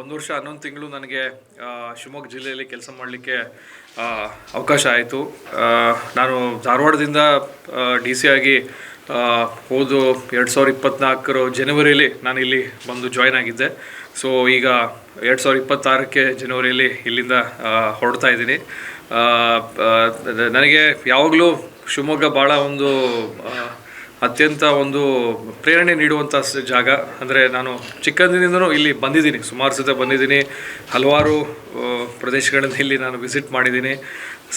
ಒಂದು ವರ್ಷ, ಹನ್ನೊಂದು ತಿಂಗಳು ನನಗೆ ಶಿವಮೊಗ್ಗ ಜಿಲ್ಲೆಯಲ್ಲಿ ಕೆಲಸ ಮಾಡಲಿಕ್ಕೆ ಅವಕಾಶ ಆಯಿತು. ನಾನು ಧಾರವಾಡದಿಂದ ಡಿ ಸಿ ಆಗಿ ಹೋದು ಎರಡು ಸಾವಿರದ ಇಪ್ಪತ್ತ್ನಾಲ್ಕರ ಜನವರಿಯಲ್ಲಿ ನಾನು ಇಲ್ಲಿ ಬಂದು ಜಾಯ್ನ್ ಆಗಿದ್ದೆ. ಸೊ ಈಗ ಎರಡು ಸಾವಿರದ ಇಪ್ಪತ್ತಾರಕ್ಕೆ ಜನವರಿಯಲ್ಲಿ ಇಲ್ಲಿಂದ ಹೊರಡ್ತಾ ಇದ್ದೀನಿ. ನನಗೆ ಯಾವಾಗಲೂ ಶಿವಮೊಗ್ಗ ಭಾಳ ಒಂದು ಅತ್ಯಂತ ಒಂದು ಪ್ರೇರಣೆ ನೀಡುವಂಥ ಜಾಗ. ಅಂದರೆ ನಾನು ಚಿಕ್ಕಂದಿನಿಂದನೂ ಇಲ್ಲಿ ಬಂದಿದ್ದೀನಿ. ಸುಮಾರು ಸತ ಬಂದಿದ್ದೀನಿ. ಹಲವಾರು ಪ್ರದೇಶಗಳನ್ನು ಇಲ್ಲಿ ನಾನು ವಿಸಿಟ್ ಮಾಡಿದ್ದೀನಿ.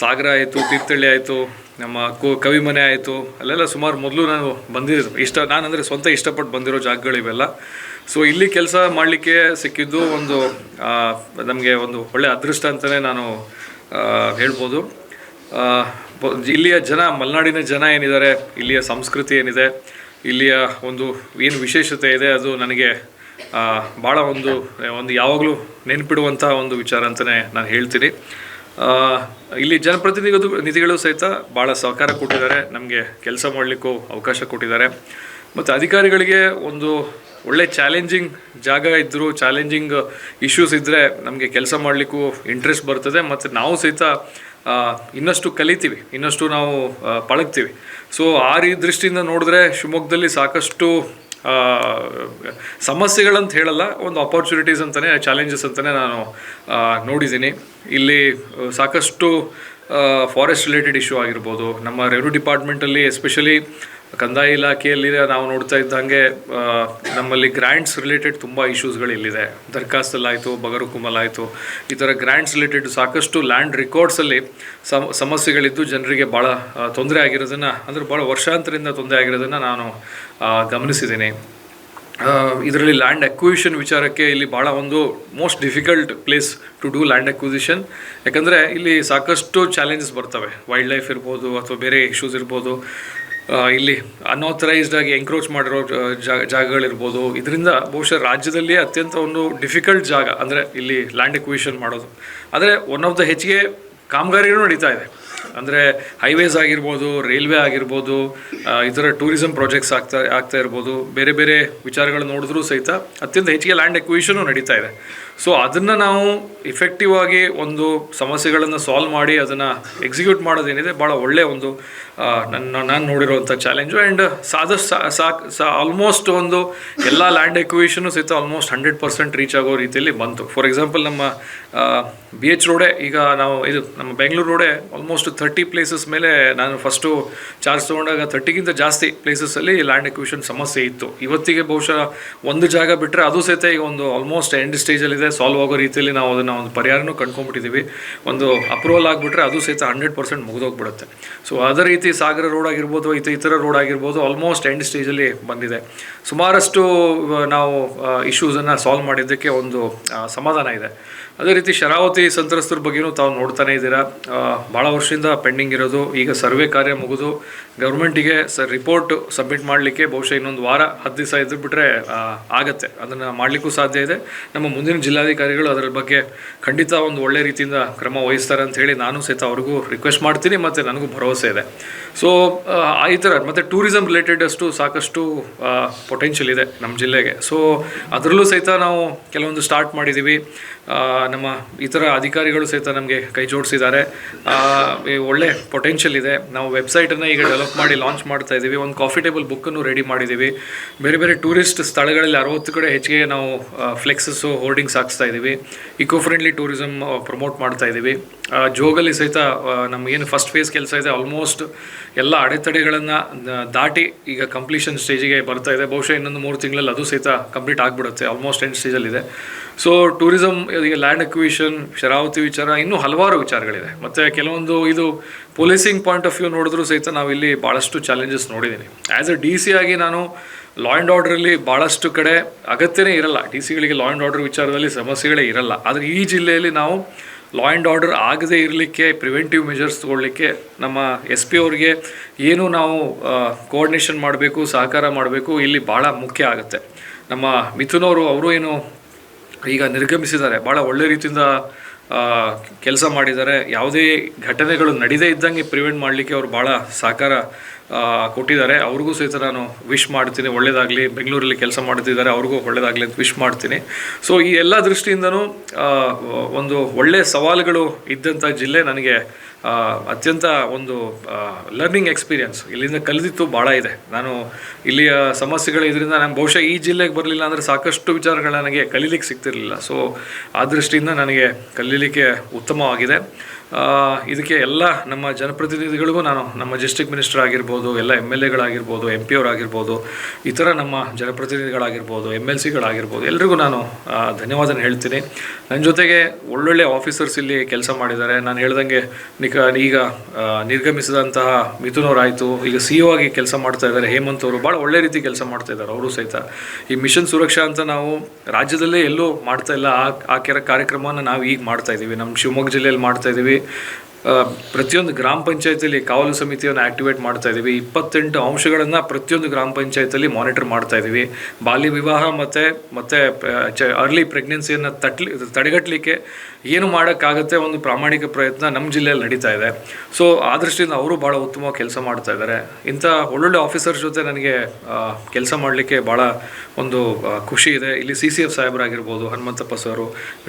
ಸಾಗರ ಆಯಿತು ತೀರ್ಥಳ್ಳಿ ಆಯಿತು, ನಮ್ಮ ಕು ಕವಿಮನೆ ಆಯಿತು, ಅಲ್ಲೆಲ್ಲ ಸುಮಾರು ಮೊದಲು ನಾನು ಬಂದಿದ್ದು. ಇಷ್ಟ ನಾನು ಅಂದರೆ ಸ್ವಂತ ಇಷ್ಟಪಟ್ಟು ಬಂದಿರೋ ಜಾಗಗಳು ಇವೆಲ್ಲ. ಸೊ ಇಲ್ಲಿ ಕೆಲಸ ಮಾಡಲಿಕ್ಕೆ ಸಿಕ್ಕಿದ್ದು ಒಂದು ನಮಗೆ ಒಂದು ಒಳ್ಳೆಯ ಅದೃಷ್ಟ ಅಂತಲೇ ನಾನು ಹೇಳ್ಬೋದು. ಇಲ್ಲಿಯ ಜನ, ಮಲೆನಾಡಿನ ಜನ ಏನಿದ್ದಾರೆ, ಇಲ್ಲಿಯ ಸಂಸ್ಕೃತಿ ಏನಿದೆ, ಇಲ್ಲಿಯ ಒಂದು ಏನು ವಿಶೇಷತೆ ಇದೆ, ಅದು ನನಗೆ ಭಾಳ ಒಂದು ಒಂದು ಯಾವಾಗಲೂ ನೆನಪಿಡುವಂಥ ಒಂದು ವಿಚಾರ ಅಂತಲೇ ನಾನು ಹೇಳ್ತೀನಿ. ಇಲ್ಲಿ ಜನಪ್ರತಿನಿಧಿಗಳು, ನಿಧಿಗಳು ಸಹಿತ ಭಾಳ ಸಹಕಾರ ಕೊಟ್ಟಿದ್ದಾರೆ, ನಮಗೆ ಕೆಲಸ ಮಾಡಲಿಕ್ಕೂ ಅವಕಾಶ ಕೊಟ್ಟಿದ್ದಾರೆ. ಮತ್ತು ಅಧಿಕಾರಿಗಳಿಗೆ ಒಂದು ಒಳ್ಳೆ ಚಾಲೆಂಜಿಂಗ್ ಜಾಗ ಇದ್ದರೂ ಚಾಲೆಂಜಿಂಗ್ ಇಶ್ಯೂಸ್ ಇದ್ದರೆ ನಮಗೆ ಕೆಲಸ ಮಾಡಲಿಕ್ಕೂ ಇಂಟ್ರೆಸ್ಟ್ ಬರ್ತದೆ. ಮತ್ತು ನಾವು ಸಹಿತ ಇನ್ನಷ್ಟು ಕಲಿತೀವಿ, ಇನ್ನಷ್ಟು ನಾವು ಪಳಗ್ತೀವಿ. ಸೊ ಆ ರೀ ದೃಷ್ಟಿಯಿಂದ ನೋಡಿದ್ರೆ ಶಿವಮೊಗ್ಗದಲ್ಲಿ ಸಾಕಷ್ಟು ಸಮಸ್ಯೆಗಳಂತ ಹೇಳಲ್ಲ, ಒಂದು ಅಪರ್ಚುನಿಟೀಸ್ ಅಂತಲೇ ಚಾಲೆಂಜಸ್ ಅಂತಲೇ ನಾನು ನೋಡಿದ್ದೀನಿ. ಇಲ್ಲಿ ಸಾಕಷ್ಟು ಫಾರೆಸ್ಟ್ ರಿಲೇಟೆಡ್ ಇಶ್ಯೂ ಆಗಿರ್ಬೋದು, ನಮ್ಮ ರೆವೆನ್ಯೂ ಡಿಪಾರ್ಟ್ಮೆಂಟಲ್ಲಿ ಎಸ್ಪೆಷಲಿ ಕಂದಾಯ ಇಲಾಖೆಯಲ್ಲಿ ನಾವು ನೋಡ್ತಾ ಇದ್ದಂಗೆ ನಮ್ಮಲ್ಲಿ ಗ್ರ್ಯಾಂಟ್ಸ್ ರಿಲೇಟೆಡ್ ತುಂಬ ಇಶ್ಯೂಸ್ಗಳು ಇಲ್ಲಿದೆ. ದರ್ಖಾಸ್ತಲ್ಲಾಯಿತು ಬಗರುಕುಮಲ್ ಆಯಿತು ಈ ಥರ ಗ್ರ್ಯಾಂಟ್ಸ್ ರಿಲೇಟೆಡ್ ಸಾಕಷ್ಟು ಲ್ಯಾಂಡ್ ರೆಕಾರ್ಡ್ಸಲ್ಲಿ ಸಮ, ಸಮಸ್ಯೆಗಳಿದ್ದು ಜನರಿಗೆ ಭಾಳ ತೊಂದರೆ ಆಗಿರೋದನ್ನು, ಅಂದರೆ ಭಾಳ ವರ್ಷಾಂತರದಿಂದ ತೊಂದರೆ ಆಗಿರೋದನ್ನು ನಾನು ಗಮನಿಸಿದ್ದೀನಿ. ಇದರಲ್ಲಿ ಲ್ಯಾಂಡ್ ಅಕ್ವಿಷನ್ ವಿಚಾರಕ್ಕೆ ಇಲ್ಲಿ ಭಾಳ ಒಂದು most difficult place to do land acquisition ಯಾಕಂದರೆ ಇಲ್ಲಿ ಸಾಕಷ್ಟು ಚಾಲೆಂಜಸ್ ಬರ್ತವೆ. ವೈಲ್ಡ್ ಲೈಫ್ ಇರ್ಬೋದು ಅಥವಾ ಬೇರೆ ಇಶ್ಯೂಸ್ ಇರ್ಬೋದು. ಇಲ್ಲಿ ಅನ್ಆಥರೈಸ್ಡ್ ಆಗಿ ಎಂಕ್ರೋಚ್ ಮಾಡಿರೋ ಜಾಗ, ಜಾಗಗಳಿರ್ಬೋದು. ಇದರಿಂದ ಬಹುಶಃ ರಾಜ್ಯದಲ್ಲಿ ಅತ್ಯಂತ ಒಂದು ಡಿಫಿಕಲ್ಟ್ ಜಾಗ, ಅಂದರೆ ಇಲ್ಲಿ ಲ್ಯಾಂಡ್ ಎಕ್ವಿಷನ್ ಮಾಡೋದು. ಆದರೆ ಒನ್ ಆಫ್ ದ ಹೆಚ್ಚಿಗೆ ಕಾಮಗಾರಿಗಳು ನಡೀತಾ ಇದೆ. ಅಂದರೆ ಹೈವೇಸ್ ಆಗಿರ್ಬೋದು ರೈಲ್ವೆ ಆಗಿರ್ಬೋದು ಇತರ ಟೂರಿಸಂ ಪ್ರಾಜೆಕ್ಟ್ಸ್ ಆಗ್ತಾ ಆಗ್ತಾ ಇರ್ಬೋದು. ಬೇರೆ ಬೇರೆ ವಿಚಾರಗಳು ನೋಡಿದ್ರೂ ಸಹಿತ ಅತ್ಯಂತ ಹೆಚ್ಚಿಗೆ ಲ್ಯಾಂಡ್ ಎಕ್ವಿಷನು ನಡೀತಾ ಇದೆ. ಸೊ ಅದನ್ನು ನಾವು ಇಫೆಕ್ಟಿವ್ ಆಗಿ ಒಂದು ಸಮಸ್ಯೆಗಳನ್ನು ಸಾಲ್ವ್ ಮಾಡಿ ಅದನ್ನು ಎಕ್ಸಿಕ್ಯೂಟ್ ಮಾಡೋದೇನಿದೆ ಭಾಳ ಒಳ್ಳೆಯ ಒಂದು ನನ್ನ ನಾನು ನೋಡಿರುವಂಥ ಚಾಲೆಂಜು ಆ್ಯಂಡ್ ಸಾದಷ್ಟು ಸಾಕು ಸಾ ಆಲ್ಮೋಸ್ಟ್ ಒಂದು ಎಲ್ಲ ಲ್ಯಾಂಡ್ ಎಕ್ವಿಷನು ಸಹಿತ ಆಲ್ಮೋಸ್ಟ್ ಹಂಡ್ರೆಡ್ ಪರ್ಸೆಂಟ್ ರೀಚ್ ಆಗೋ ರೀತಿಯಲ್ಲಿ ಬಂತು. ಫಾರ್ ಎಕ್ಸಾಂಪಲ್ ನಮ್ಮ ಬಿ ಎಚ್ ರೋಡೇ ಈಗ ನಾವು, ಇದು ನಮ್ಮ ಬೆಂಗಳೂರು ರೋಡೇ ಆಲ್ಮೋಸ್ಟ್ ಥರ್ಟಿ ಪ್ಲೇಸಸ್ ಮೇಲೆ ನಾನು ಫಸ್ಟು ಚಾರ್ಜ್ ತೊಗೊಂಡಾಗ ಥರ್ಟಿಗಿಂತ ಜಾಸ್ತಿ ಪ್ಲೇಸಸ್ಸಲ್ಲಿ ಲ್ಯಾಂಡ್ ಎಕ್ವಿಷನ್ ಸಮಸ್ಯೆ ಇತ್ತು. ಇವತ್ತಿಗೆ ಬಹುಶಃ ಒಂದು ಜಾಗ ಬಿಟ್ಟರೆ ಅದು ಸಹಿತ ಈಗ ಒಂದು ಆಲ್ಮೋಸ್ಟ್ ಎಂಡ್ ಸ್ಟೇಜಲ್ಲಿದೆ ಸಾಲ್ವ್ ಆಗೋ ರೀತಿಯಲ್ಲಿ ನಾವು ಅದನ್ನು ಒಂದು ಪರಿಹಾರನೂ ಕಂಡ್ಕೊಂಡ್ಬಿಟ್ಟಿದ್ದೀವಿ. ಒಂದು ಅಪ್ರೂವಲ್ ಆಗಿಬಿಟ್ರೆ ಅದು ಸಹಿತ ಹಂಡ್ರೆಡ್ ಪರ್ಸೆಂಟ್ ಮುಗಿದೋಗ್ಬಿಡುತ್ತೆ. ಸೊ ಅದೇ ರೀತಿ ಸಾಗರ ರೋಡ್ ಆಗಿರ್ಬೋದು ಇತ, ಇತರ ರೋಡ್ ಆಗಿರ್ಬೋದು ಆಲ್ಮೋಸ್ಟ್ ಎಂಡ್ ಸ್ಟೇಜಲ್ಲಿ ಬಂದಿದೆ. ಸುಮಾರಷ್ಟು ನಾವು ಇಶ್ಯೂಸನ್ನು ಸಾಲ್ವ್ ಮಾಡಿದ್ದಕ್ಕೆ ಒಂದು ಸಮಾಧಾನ ಇದೆ. ಅದೇ ರೀತಿ ಶರಾವತಿ ಸಂತ್ರಸ್ತರ ಬಗ್ಗೆನೂ ತಾವು ನೋಡ್ತಾನೆ ಇದ್ದೀರಾ. ಭಾಳ ವರ್ಷದಿಂದ ಪೆಂಡಿಂಗ್ ಇರೋದು. ಈಗ ಸರ್ವೆ ಕಾರ್ಯ ಮುಗಿದು ಗೌರ್ಮೆಂಟಿಗೆ ಸರ್ ರಿಪೋರ್ಟ್ ಸಬ್ಮಿಟ್ ಮಾಡಲಿಕ್ಕೆ ಬಹುಶಃ ಇನ್ನೊಂದು ವಾರ, ಹತ್ತು ದಿವಸ ಇದ್ದು ಬಿಟ್ಟರೆ ಆಗತ್ತೆ. ಅದನ್ನು ಮಾಡಲಿಕ್ಕೂ ಸಾಧ್ಯ ಇದೆ. ನಮ್ಮ ಮುಂದಿನ ಜಿಲ್ಲಾಧಿಕಾರಿಗಳು ಅದರ ಬಗ್ಗೆ ಖಂಡಿತ ಒಂದು ಒಳ್ಳೆ ರೀತಿಯಿಂದ ಕ್ರಮ ವಹಿಸ್ತಾರೆ ಅಂತ ಹೇಳಿ ನಾನು ಸಹಿತ ಅವ್ರಿಗೂ ರಿಕ್ವೆಸ್ಟ್ ಮಾಡ್ತೀನಿ ಮತ್ತು ನನಗೂ ಭರವಸೆ ಇದೆ. ಸೊ ಈ ಥರ ಮತ್ತು ಟೂರಿಸಮ್ ರಿಲೇಟೆಡ್ ಅಷ್ಟು ಸಾಕಷ್ಟು ಪೊಟೆನ್ಷಿಯಲ್ ಇದೆ ನಮ್ಮ ಜಿಲ್ಲೆಗೆ. ಸೊ ಅದರಲ್ಲೂ ಸಹಿತ ನಾವು ಕೆಲವೊಂದು ಸ್ಟಾರ್ಟ್ ಮಾಡಿದ್ದೀವಿ. ನಮ್ಮ ಇತರ ಅಧಿಕಾರಿಗಳು ಸಹಿತ ನಮಗೆ ಕೈ ಜೋಡಿಸಿದ್ದಾರೆ. ಒಳ್ಳೆ ಪೊಟೆನ್ಷಿಯಲ್ ಇದೆ. ನಾವು ವೆಬ್ಸೈಟನ್ನು ಈಗ ಡೆವಲಪ್ ಮಾಡಿ ಲಾಂಚ್ ಮಾಡ್ತಾ ಇದ್ದೀವಿ ಒಂದು ಕಾಫಿ ಟೇಬಲ್ ಬುಕ್ಕನ್ನು ರೆಡಿ ಮಾಡಿದ್ದೀವಿ ಬೇರೆ ಬೇರೆ ಟೂರಿಸ್ಟ್ ಸ್ಥಳಗಳಲ್ಲಿ ಅರವತ್ತು ಕಡೆ ಹೆಚ್ಚಿಗೆ ನಾವು ಫ್ಲೆಕ್ಸಸ್ಸು ಹೋರ್ಡಿಂಗ್ಸ್ ಹಾಕ್ಸ್ತಾ ಇದ್ದೀವಿ ಇಕೋ ಫ್ರೆಂಡ್ಲಿ ಟೂರಿಸಮ್ ಪ್ರಮೋಟ್ ಮಾಡ್ತಾ ಇದ್ದೀವಿ ಜೋಗಲ್ಲಿ ಸಹಿತ ನಮಗೇನು ಫಸ್ಟ್ ಫೇಸ್ ಕೆಲಸ ಇದೆ ಆಲ್ಮೋಸ್ಟ್ ಎಲ್ಲ ಅಡೆತಡೆಗಳನ್ನು ದಾಟಿ ಈಗ ಕಂಪ್ಲೀಷನ್ ಸ್ಟೇಜಿಗೆ ಬರ್ತಾ ಇದೆ. ಬಹುಶಃ ಇನ್ನೊಂದು ಮೂರು ತಿಂಗಳಲ್ಲಿ ಅದು ಸಹಿತ ಕಂಪ್ಲೀಟ್ ಆಗಿಬಿಡುತ್ತೆ ಆಲ್ಮೋಸ್ಟ್ ಎಂಡ್ ಸ್ಟೇಜಲ್ಲಿದೆ ಸೊ ಟೂರಿಸಮ್ ಈಗ ಲ್ಯಾಂಡ್ ಅಕ್ವಿಷನ್ ಶರಾವತಿ ವಿಚಾರ, ಇನ್ನೂ ಹಲವಾರು ವಿಚಾರಗಳಿದೆ. ಮತ್ತು ಕೆಲವೊಂದು ಇದು ಪೊಲೀಸಿಂಗ್ ಪಾಯಿಂಟ್ ಆಫ್ ವ್ಯೂ ನೋಡಿದ್ರೂ ಸಹಿತ ನಾವಿಲ್ಲಿ ಭಾಳಷ್ಟು ಚಾಲೆಂಜಸ್ ನೋಡಿದ್ದೀನಿ ಆ್ಯಸ್ ಅ ಡಿ ಸಿ ಆಗಿ ನಾನು ಲಾ ಆ್ಯಂಡ್ ಆರ್ಡ್ರಲ್ಲಿ ಭಾಳಷ್ಟು ಕಡೆ ಅಗತ್ಯನೇ ಇರಲ್ಲ. ಡಿ ಸಿಗಳಿಗೆ ಲಾ ಆ್ಯಂಡ್ ಆರ್ಡರ್ ವಿಚಾರದಲ್ಲಿ ಸಮಸ್ಯೆಗಳೇ ಇರಲ್ಲ. ಆದರೆ ಈ ಜಿಲ್ಲೆಯಲ್ಲಿ ನಾವು ಲಾ ಆ್ಯಂಡ್ ಆರ್ಡರ್ ಆಗದೇ ಇರಲಿಕ್ಕೆ ಪ್ರಿವೆಂಟಿವ್ ಮೆಜರ್ಸ್ ತೊಗೊಳ್ಳಿಕ್ಕೆ ನಮ್ಮ ಎಸ್ ಪಿ ಅವ್ರಿಗೆ ಏನು ನಾವು ಕೋಆರ್ಡಿನೇಷನ್ ಮಾಡಬೇಕು, ಸಹಕಾರ ಮಾಡಬೇಕು, ಇಲ್ಲಿ ಭಾಳ ಮುಖ್ಯ ಆಗುತ್ತೆ. ನಮ್ಮ ಮಿಥುನ್ ಅವರು ಅವರು ಏನು ಈಗ ನಿರ್ಗಮಿಸಿದ್ದಾರೆ, ಭಾಳ ಒಳ್ಳೆ ರೀತಿಯಿಂದ ಕೆಲಸ ಮಾಡಿದ್ದಾರೆ. ಯಾವುದೇ ಘಟನೆಗಳು ನಡೀದೇ ಇದ್ದಂಗೆ ಪ್ರಿವೆಂಟ್ ಮಾಡಲಿಕ್ಕೆ ಅವರು ಭಾಳ ಸಹಕಾರ ಕೊಟ್ಟಿದ್ದಾರೆ. ಅವ್ರಿಗೂ ಸಹಿತ ನಾನು ವಿಶ್ ಮಾಡ್ತೀನಿ. ಒಳ್ಳೆಯದಾಗಲಿ ಬೆಂಗಳೂರಲ್ಲಿ ಕೆಲಸ ಮಾಡ್ತಿದ್ದಾರೆ. ಅವ್ರಿಗೂ ಒಳ್ಳೇದಾಗಲಿ ಅಂತ ವಿಶ್ ಮಾಡ್ತೀನಿ. ಸೊ ಈ ಎಲ್ಲ ದೃಷ್ಟಿಯಿಂದನೂ ಒಂದು ಒಳ್ಳೆ ಸವಾಲುಗಳು ಇದ್ದಂಥ ಜಿಲ್ಲೆ ನನಗೆ ಅತ್ಯಂತ ಒಂದು ಲರ್ನಿಂಗ್ ಎಕ್ಸ್ಪೀರಿಯನ್ಸ್ ಇಲ್ಲಿಂದ ಕಲಿತಿತ್ತು ಭಾಳ ಇದೆ. ನಾನು ಇಲ್ಲಿಯ ಸಮಸ್ಯೆಗಳು ಇದರಿಂದ ನಾನು ಬಹುಶಃ ಈ ಜಿಲ್ಲೆಗೆ ಬರಲಿಲ್ಲ ಅಂದರೆ ಸಾಕಷ್ಟು ವಿಚಾರಗಳು ನನಗೆ ಕಲೀಲಿಕ್ಕೆ ಸಿಗ್ತಿರಲಿಲ್ಲ. ಸೊ ಆ ದೃಷ್ಟಿಯಿಂದ ನನಗೆ ಕಲೀಲಿಕ್ಕೆ ಉತ್ತಮವಾಗಿದೆ. ಇದಕ್ಕೆ ಎಲ್ಲ ನಮ್ಮ ಜನಪ್ರತಿನಿಧಿಗಳಿಗೂ ನಾನು ನಮ್ಮ ಡಿಸ್ಟ್ರಿಕ್ಟ್ ಮಿನಿಸ್ಟರ್ ಆಗಿರ್ಬೋದು, ಎಲ್ಲ ಎಂ ಎಲ್ ಎಗಳಾಗಿರ್ಬೋದು, ಎಂ ಪಿ ಅವರಾಗಿರ್ಬೋದು, ಇತರ ನಮ್ಮ ಜನಪ್ರತಿನಿಧಿಗಳಾಗಿರ್ಬೋದು ಎಂ ಎಲ್ ಸಿಗಳಾಗಿರ್ಬೋದು, ಎಲ್ರಿಗೂ ನಾನು ಧನ್ಯವಾದ ಹೇಳ್ತೀನಿ. ನನ್ನ ಜೊತೆಗೆ ಒಳ್ಳೊಳ್ಳೆ ಆಫೀಸರ್ಸ್ ಇಲ್ಲಿ ಕೆಲಸ ಮಾಡಿದ್ದಾರೆ. ನಾನು ಹೇಳ್ದಂಗೆ ನಿಕ, ಈಗ ನಿರ್ಗಮಿಸಿದಂತಹ ಮಿಥುನ್ ಅವರಾಯಿತು, ಈಗ ಸಿ ಒ ಆಗಿ ಕೆಲಸ ಮಾಡ್ತಾ ಇದ್ದಾರೆ. ಹೇಮಂತ್ ಅವರು ಭಾಳ ಒಳ್ಳೆ ರೀತಿ ಕೆಲಸ ಮಾಡ್ತಾ ಇದ್ದಾರೆ, ಅವರು ಸಹಿತ. ಈ ಮಿಷನ್ ಸುರಕ್ಷಾ ಅಂತ ನಾವು ರಾಜ್ಯದಲ್ಲೇ ಎಲ್ಲೂ ಮಾಡ್ತಾ ಇಲ್ಲ. ಆ ಆ ಕೆರ ಕಾರ್ಯಕ್ರಮನ ನಾವು ಈಗ ಮಾಡ್ತಾ ಇದ್ದೀವಿ ನಮ್ಮ ಶಿವಮೊಗ್ಗ ಜಿಲ್ಲೆಯಲ್ಲಿ ಮಾಡ್ತಾ ಇದ್ದೀವಿ ಪ್ರತಿಯೊಂದು ಗ್ರಾಮ ಪಂಚಾಯತಿಯಲ್ಲಿ ಕಾವಲು ಸಮಿತಿಯನ್ನು ಆಕ್ಟಿವೇಟ್ ಮಾಡ್ತಾ ಇದ್ದೀವಿ ಇಪ್ಪತ್ತೆಂಟು ಅಂಶಗಳನ್ನು ಪ್ರತಿಯೊಂದು ಗ್ರಾಮ ಪಂಚಾಯತಲ್ಲಿ ಮಾನಿಟರ್ ಮಾಡ್ತಾ ಇದ್ದೀವಿ ಬಾಲ್ಯ ವಿವಾಹ ಮತ್ತು ಮತ್ತು ಅರ್ಲಿ ಪ್ರೆಗ್ನೆನ್ಸಿಯನ್ನು ತಟ್ಲಿ ತಡೆಗಟ್ಟಲಿಕ್ಕೆ ಏನು ಮಾಡೋಕ್ಕಾಗತ್ತೆ ಒಂದು ಪ್ರಾಮಾಣಿಕ ಪ್ರಯತ್ನ ನಮ್ಮ ಜಿಲ್ಲೆಯಲ್ಲಿ ನಡೀತಾ ಇದೆ. ಸೊ ಆ ದೃಷ್ಟಿಯಿಂದ ಅವರು ಭಾಳ ಉತ್ತಮವಾಗಿ ಕೆಲಸ ಮಾಡ್ತಾ ಇದ್ದಾರೆ. ಇಂಥ ಒಳ್ಳೊಳ್ಳೆ ಆಫೀಸರ್ ಜೊತೆ ನನಗೆ ಕೆಲಸ ಮಾಡಲಿಕ್ಕೆ ಭಾಳ ಒಂದು ಖುಷಿ ಇದೆ. ಇಲ್ಲಿ ಸಿ ಸಿ ಎಫ್ ಸಾಹೇಬರಾಗಿರ್ಬೋದು, ಹನುಮಂತಪ್ಪ ಸರು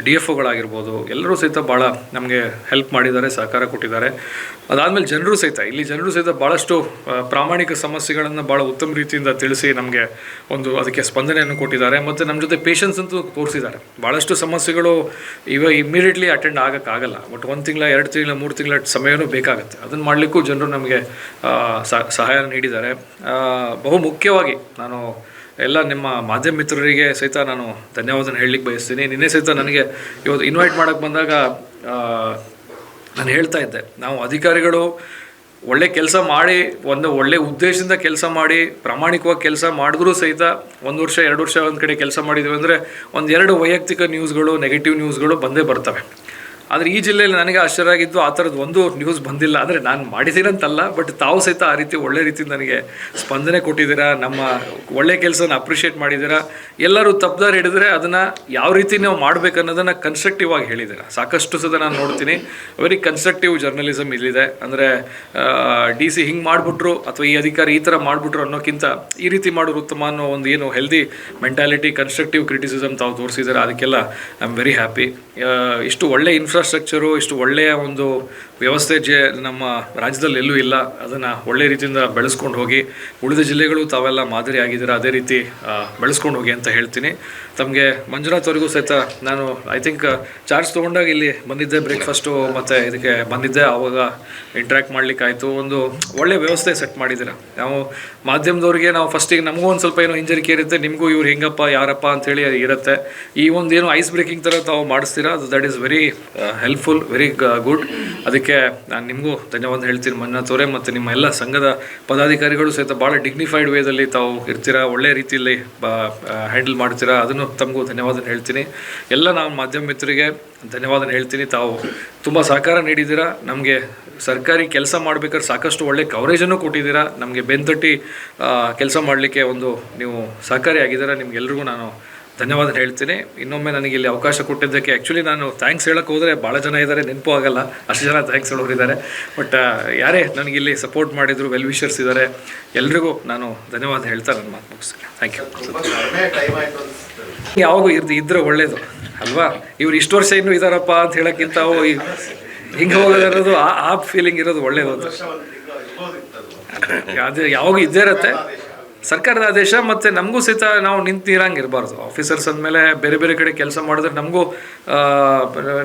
ಡಿ ಎಫ್ ಒಗಳಾಗಿರ್ಬೋದು ಎಲ್ಲರೂ ಸಹಿತ ಭಾಳ ನಮಗೆ ಹೆಲ್ಪ್ ಮಾಡಿದ್ದಾರೆ, ಸಹಕಾರ ಕೊಟ್ಟಿದ್ದಾರೆ. ಅದಾದಮೇಲೆ ಜನರು ಸಹಿತ, ಇಲ್ಲಿ ಜನರು ಸಹಿತ ಭಾಳಷ್ಟು ಪ್ರಾಮಾಣಿಕ ಸಮಸ್ಯೆಗಳನ್ನು ಭಾಳ ಉತ್ತಮ ರೀತಿಯಿಂದ ತಿಳಿಸಿ ನಮಗೆ ಒಂದು ಅದಕ್ಕೆ ಸ್ಪಂದನೆಯನ್ನು ಕೊಟ್ಟಿದ್ದಾರೆ. ಮತ್ತು ನಮ್ಮ ಜೊತೆ ಪೇಷನ್ಸ್ ಅಂತೂ ತೋರಿಸಿದ್ದಾರೆ. ಭಾಳಷ್ಟು ಸಮಸ್ಯೆಗಳು ಇವ ಇಮಿಡಿಯೇಟ್ಲಿ ಅಟೆಂಡ್ ಆಗೋಕ್ಕಾಗಲ್ಲ. ಬಟ್ ಒಂದು ತಿಂಗಳ, ಎರಡು ತಿಂಗಳ, ಮೂರು ತಿಂಗಳ ಸಮಯನೂ ಬೇಕಾಗುತ್ತೆ. ಅದನ್ನು ಮಾಡಲಿಕ್ಕೂ ಜನರು ನಮಗೆ ಸಹಾಯ ನೀಡಿದ್ದಾರೆ. ಬಹು ಮುಖ್ಯವಾಗಿ ನಾನು ಎಲ್ಲ ನಿಮ್ಮ ಮಾಧ್ಯಮ ಮಿತ್ರರಿಗೆ ಸಹಿತ ನಾನು ಧನ್ಯವಾದನ ಹೇಳಲಿಕ್ಕೆ ಬಯಸ್ತೀನಿ. ನಿನ್ನೆ ಸಹಿತ ನನಗೆ ಇವತ್ತು ಇನ್ವೈಟ್ ಮಾಡೋಕ್ಕೆ ಬಂದಾಗ ನಾನು ಹೇಳ್ತಾ ಇದ್ದೆ. ನಾವು ಅಧಿಕಾರಿಗಳು ಒಳ್ಳೆ ಕೆಲಸ ಮಾಡಿ, ಒಂದು ಒಳ್ಳೆ ಉದ್ದೇಶದಿಂದ ಕೆಲಸ ಮಾಡಿ, ಪ್ರಾಮಾಣಿಕವಾಗಿ ಕೆಲಸ ಮಾಡಿದ್ರೂ ಸಹಿತ ಒಂದು ವರ್ಷ, ಎರಡು ವರ್ಷ ಒಂದು ಕಡೆ ಕೆಲಸ ಮಾಡಿದ್ವಿ ಅಂದರೆ ಒಂದು ಎರಡು ವೈಯಕ್ತಿಕ ನ್ಯೂಸ್ಗಳು ನೆಗೆಟಿವ್ ನ್ಯೂಸ್ಗಳು ಬಂದೇ ಬರ್ತವೆ. ಆದರೆ ಈ ಜಿಲ್ಲೆಯಲ್ಲಿ ನನಗೆ ಆಶ್ಚರ್ಯ ಆಗಿದ್ದು ಆ ಥರದ್ದು ಒಂದು ನ್ಯೂಸ್ ಬಂದಿಲ್ಲ. ಅಂದರೆ ನಾನು ಮಾಡಿದ್ದೀನಂತಲ್ಲ ಬಟ್ ತಾವು ಸಹಿತ ಆ ರೀತಿ ಒಳ್ಳೆ ರೀತಿ ನನಗೆ ಸ್ಪಂದನೆ ಕೊಟ್ಟಿದ್ದೀರಾ, ನಮ್ಮ ಒಳ್ಳೆ ಕೆಲಸನ ಅಪ್ರಿಷಿಯೇಟ್ ಮಾಡಿದ್ದೀರಾ, ಎಲ್ಲರೂ ತಪ್ಪದಾರಿ ಹಿಡಿದ್ರೆ ಅದನ್ನು ಯಾವ ರೀತಿ ನಾವು ಮಾಡಬೇಕು ಅನ್ನೋದನ್ನು ಕನ್ಸ್ಟ್ರಕ್ಟಿವ್ ಆಗಿ ಹೇಳಿದ್ದೀರಾ? ಸಾಕಷ್ಟು ಸದ ನಾನು ನೋಡ್ತೀನಿ ವೆರಿ ಕನ್ಸ್ಟ್ರಕ್ಟಿವ್ ಜರ್ನಲಿಸಮ್ ಇಲ್ಲಿದೆ. ಅಂದರೆ ಡಿ ಸಿ ಹಿಂಗೆ ಮಾಡಿಬಿಟ್ರು ಅಥವಾ ಈ ಅಧಿಕಾರಿ ಈ ಥರ ಮಾಡಿಬಿಟ್ರು ಅನ್ನೋಕ್ಕಿಂತ ಈ ರೀತಿ ಮಾಡೋರು ಉತ್ತಮ ಅನ್ನೋ ಒಂದು ಏನು ಹೆಲ್ದಿ ಮೆಂಟಾಲಿಟಿ ಕನ್ಸ್ಟ್ರಕ್ಟಿವ್ ಕ್ರಿಟಿಸಿಸಮ್ ತಾವು ತೋರಿಸಿದ್ದಾರೆ, ಅದಕ್ಕೆಲ್ಲ ಐ ಆಮ್ ವೆರಿ ಹ್ಯಾಪಿ ಇಷ್ಟು ಒಳ್ಳೆ ಇನ್ಫ್ರಾಸ್ಟ್ರಕ್ಚರು ಇಷ್ಟು ಒಳ್ಳೆಯ ಒಂದು ವ್ಯವಸ್ಥೆ ಜೆ ನಮ್ಮ ರಾಜ್ಯದಲ್ಲಿ ಎಲ್ಲೂ ಇಲ್ಲ. ಅದನ್ನು ಒಳ್ಳೆ ರೀತಿಯಿಂದ ಬೆಳೆಸ್ಕೊಂಡು ಹೋಗಿ, ಉಳಿದ ಜಿಲ್ಲೆಗಳು ತಾವೆಲ್ಲ ಮಾದರಿ ಆಗಿದ್ದೀರ, ಅದೇ ರೀತಿ ಬೆಳೆಸ್ಕೊಂಡು ಹೋಗಿ ಅಂತ ಹೇಳ್ತೀನಿ. ತಮಗೆ ಮಂಜುನಾಥ್ ಅವರಿಗೂ ಸಹಿತ ನಾನು ಐ ಥಿಂಕ್ ಚಾರ್ಜ್ ತೊಗೊಂಡಾಗ ಇಲ್ಲಿ ಬಂದಿದ್ದೆ ಬ್ರೇಕ್ಫಾಸ್ಟು ಮತ್ತು ಇದಕ್ಕೆ ಬಂದಿದ್ದೆ. ಆವಾಗ ಇಂಟ್ರ್ಯಾಕ್ಟ್ ಮಾಡಲಿಕ್ಕಾಯಿತು. ಒಂದು ಒಳ್ಳೆ ವ್ಯವಸ್ಥೆ ಸೆಟ್ ಮಾಡಿದ್ದೀರ. ನಾವು ಮಾಧ್ಯಮದವ್ರಿಗೆ, ನಾವು ಫಸ್ಟಿಗೆ ನಮಗೂ ಒಂದು ಸ್ವಲ್ಪ ಏನೋ ಹಿಂಜರಿಕೆ ಇರುತ್ತೆ. ನಿಮಗೂ ಇವ್ರು ಹೆಂಗಪ್ಪ, ಯಾರಪ್ಪ ಅಂತೇಳಿ ಇರುತ್ತೆ. ಈ ಒಂದು ಏನು ಐಸ್ ಬ್ರೇಕಿಂಗ್ ಥರ ತಾವು ಮಾಡಿಸ್ತೀರಾ? That is very helpful very good ಅದಕ್ಕೆ ನಾನು ನಿಮಗೂ ಧನ್ಯವಾದ ಹೇಳ್ತೀನಿ. ಮಂಜುನಾಥ್ ಅವರೇ ಮತ್ತು ನಿಮ್ಮ ಎಲ್ಲ ಸಂಘದ ಪದಾಧಿಕಾರಿಗಳು ಸಹಿತ ಭಾಳ ಡಿಗ್ನಿಫೈಡ್ ವೇದಲ್ಲಿ ತಾವು ಇರ್ತೀರಾ, ಒಳ್ಳೆ ರೀತಿಯಲ್ಲಿ ಹ್ಯಾಂಡಲ್ ಮಾಡ್ತೀರಾ, ಅದನ್ನು ತಮಗೂ ಧನ್ಯವಾದ ಹೇಳ್ತೀನಿ. ಎಲ್ಲ ನಾವು ಮಾಧ್ಯಮ ಮಿತ್ರರಿಗೆ ಧನ್ಯವಾದ ಹೇಳ್ತೀನಿ. ತಾವು ತುಂಬ ಸಹಕಾರ ನೀಡಿದ್ದೀರಾ, ನಮಗೆ ಸರ್ಕಾರಿ ಕೆಲಸ ಮಾಡ್ಬೇಕಾದ್ರೆ ಸಾಕಷ್ಟು ಒಳ್ಳೆ ಕವರೇಜನ್ನು ಕೊಟ್ಟಿದ್ದೀರಾ, ನಮಗೆ ಬೆಂದಟ್ಟಿ ಕೆಲಸ ಮಾಡಲಿಕ್ಕೆ ಒಂದು ನೀವು ಸಹಕಾರಿಯಾಗಿದ್ದೀರಾ, ನಿಮಗೆಲ್ರಿಗೂ ನಾನು ಧನ್ಯವಾದ ಹೇಳ್ತೀನಿ. ಇನ್ನೊಮ್ಮೆ ನನಗೆ ಇಲ್ಲಿ ಅವಕಾಶ ಕೊಟ್ಟಿದ್ದಕ್ಕೆ ಆ್ಯಕ್ಚುಲಿ ನಾನು ಥ್ಯಾಂಕ್ಸ್ ಹೇಳಕ್ಕೆ ಹೋದರೆ ಭಾಳ ಜನ ಇದ್ದಾರೆ ನೆನಪು ಆಗಲ್ಲ. ಅಷ್ಟು ಜನ ಥ್ಯಾಂಕ್ಸ್ ಹೇಳೋರಿದ್ದಾರೆ. ಬಟ್ ಯಾರೇ ನನಗೆ ಇಲ್ಲಿ ಸಪೋರ್ಟ್ ಮಾಡಿದರು ವೆಲ್ ವಿಷರ್ಸ್ ಇದ್ದಾರೆ ಎಲ್ರಿಗೂ ನಾನು ಧನ್ಯವಾದ ಹೇಳ್ತಾ ನನ್ನ ಮಾತು ಮುಗಿಸ್ತೀನಿ. ಥ್ಯಾಂಕ್ ಯು ಯಾವಾಗ ಇರ್ದು ಇದ್ರೆ ಒಳ್ಳೇದು. ಅಲ್ವಾ? ಇವ್ರು ಇಷ್ಟು ವರ್ಷ ಇನ್ನೂ ಇದ್ದಾರಪ್ಪ ಅಂತ ಹೇಳೋಕ್ಕಿಂತ ಈ- ಹಿಂಗೆ ಹೋಗೋದಿರೋದು ಆ ಆ ಫೀಲಿಂಗ್ ಇರೋದು ಒಳ್ಳೇದು ಅದು ಯಾವಾಗ ಇದ್ದೇ ಇರುತ್ತೆ. ಸರ್ಕಾರದ ಆದೇಶ ಮತ್ತು ನಮಗೂ ಸಹಿತ ನಾವು ನಿಂತು ಇರಂಗೆ ಇರಬಾರ್ದು ಆಫೀಸರ್ಸ್ ಅಂದಮೇಲೆ ಬೇರೆ ಬೇರೆ ಕಡೆ ಕೆಲಸ ಮಾಡಿದ್ರೆ ನಮಗೂ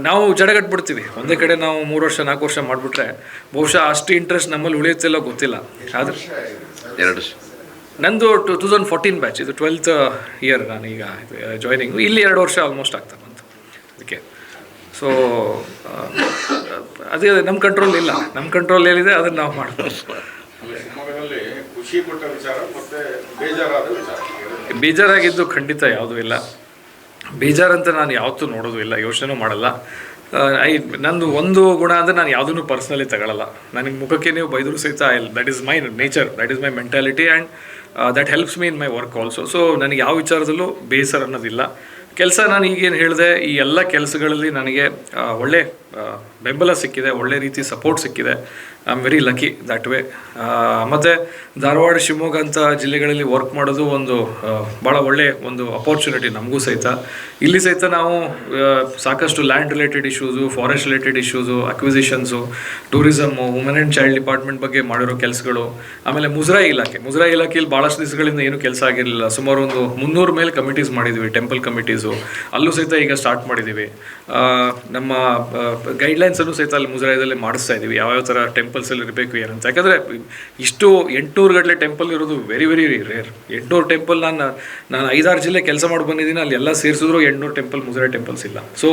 ನಾವು ಜಡಗಟ್ಬಿಡ್ತೀವಿ. ಒಂದೇ ಕಡೆ ನಾವು ಮೂರು ವರ್ಷ ನಾಲ್ಕು ವರ್ಷ ಮಾಡಿಬಿಟ್ರೆ ಬಹುಶಃ ಅಷ್ಟು ಇಂಟ್ರೆಸ್ಟ್ ನಮ್ಮಲ್ಲಿ ಉಳಿಯುತ್ತಿಲ್ಲ ಗೊತ್ತಿಲ್ಲ. ಆದರೆ ಎರಡು ನಂದು ಟು ತೌಸಂಡ್ ಫೋರ್ಟೀನ್ ಬ್ಯಾಚ್ ಇದು ಟ್ವೆಲ್ತ್ ಇಯರ್ ನಾನೀಗ ಜಾಯ್ನಿಂಗ್ ಇಲ್ಲಿ ಎರಡು ವರ್ಷ ಆಲ್ಮೋಸ್ಟ್ ಆಗ್ತಾ ಬಂತು. ಅದಕ್ಕೆ. ಸೊ ಅದೇ ನಮ್ಮ ಕಂಟ್ರೋಲ್ ಇಲ್ಲ. ನಮ್ಮ ಕಂಟ್ರೋಲ್ ಏನಿದೆ ಅದನ್ನು ನಾವು ಶಿವಮೊಗ್ಗದಲ್ಲಿ ಖುಷಿ ಕೊಟ್ಟ ವಿಚಾರ ಮತ್ತೆ ಬೇಜಾರಾದ ವಿಚಾರ. ಬೇಜಾರಾಗಿದ್ದು ಖಂಡಿತ ಯಾವುದೂ ಇಲ್ಲ. ಬೇಜಾರಂತ ನಾನು ಯಾವತ್ತೂ ನೋಡೋದು ಇಲ್ಲ, ಯೋಚನೆ ಮಾಡಲ್ಲ. ಐ, ನಂದು ಒಂದು ಗುಣ ಅಂದರೆ ನಾನು ಯಾವುದನ್ನು ಪರ್ಸ್ನಲಿ ತಗೊಳ್ಳಲ್ಲ ನನಗೆ ಮುಖಕ್ಕೆ ನೀವು ಬೈದರೂ ಸಹಿತ I that is my nature that is my mentality and that helps me in my work also so ನನಗೆ ಯಾವ ವಿಚಾರದಲ್ಲೂ ಬೇಸರ ಅನ್ನೋದಿಲ್ಲ. ಕೆಲಸ ನಾನು ಈಗೇನು ಹೇಳಿದೆ, ಈ ಎಲ್ಲ ಕೆಲಸಗಳಲ್ಲಿ ನನಗೆ ಒಳ್ಳೆ ಬೆಂಬಲ ಸಿಕ್ಕಿದೆ, ಒಳ್ಳೆ ರೀತಿ ಸಪೋರ್ಟ್ ಸಿಕ್ಕಿದೆ. I am very lucky that way ಮತ್ತು ಧಾರವಾಡ, ಶಿವಮೊಗ್ಗ ಅಂತ ಜಿಲ್ಲೆಗಳಲ್ಲಿ ವರ್ಕ್ ಮಾಡೋದು ಒಂದು ಭಾಳ ಒಳ್ಳೆ ಒಂದು ಅಪರ್ಚುನಿಟಿ ನಮಗೂ ಸಹಿತ. ಇಲ್ಲಿ ಸಹಿತ ನಾವು ಸಾಕಷ್ಟು land related issues forest related issues acquisitions tourism women and child department ಬಗ್ಗೆ ಮಾಡಿರೋ ಕೆಲಸಗಳು. ಆಮೇಲೆ ಮುಜರಾ ಇಲಾಖೆ. ಮುಜರಾ ಇಲಾಖೆಯಲ್ಲಿ ಭಾಳಷ್ಟು ದಿವಸಗಳಿಂದ ಏನು ಕೆಲಸ ಆಗಿರಲಿಲ್ಲ. ಸುಮಾರು ಒಂದು ಮುನ್ನೂರು ಮೇಲೆ ಕಮಿಟೀಸ್ ಮಾಡಿದ್ವಿ ಟೆಂಪಲ್ ಕಮಿಟೀಸು ಅಲ್ಲೂ ಸಹಿತ ಈಗ ಸ್ಟಾರ್ಟ್ ಮಾಡಿದ್ದೀವಿ. ನಮ್ಮ ಗೈಡ್ಲೈನ್ಸನ್ನು ಸಹಿತ ಅಲ್ಲಿ ಮುಜರಾಯದಲ್ಲಿ ಮಾಡಿಸ್ತಾ ಇದ್ದೀವಿ ಯಾವ್ಯಾವ ಥರ ಟೆಂಪಲ್ಸಲ್ಲಿ ಇರಬೇಕು, ಏನಂತ. ಯಾಕಂದರೆ ಇಷ್ಟು ಎಂಟುನೂರು ಗಟ್ಟಲೆ ಟೆಂಪಲ್ ಇರೋದು ವೆರಿ ವೆರಿ ರೇರ್ ಎಂಟುನೂರು ಟೆಂಪಲ್ ನಾನು ನಾನು ಐದಾರು ಜಿಲ್ಲೆ ಕೆಲಸ ಮಾಡಿ ಬಂದಿದ್ದೀನಿ, ಅಲ್ಲಿ ಎಲ್ಲ ಸೇರಿಸಿದ್ರು ಎಂಟುನೂರು ಟೆಂಪಲ್ ಮುಜರಾಯ ಟೆಂಪಲ್ಸ್ ಇಲ್ಲ. ಸೊ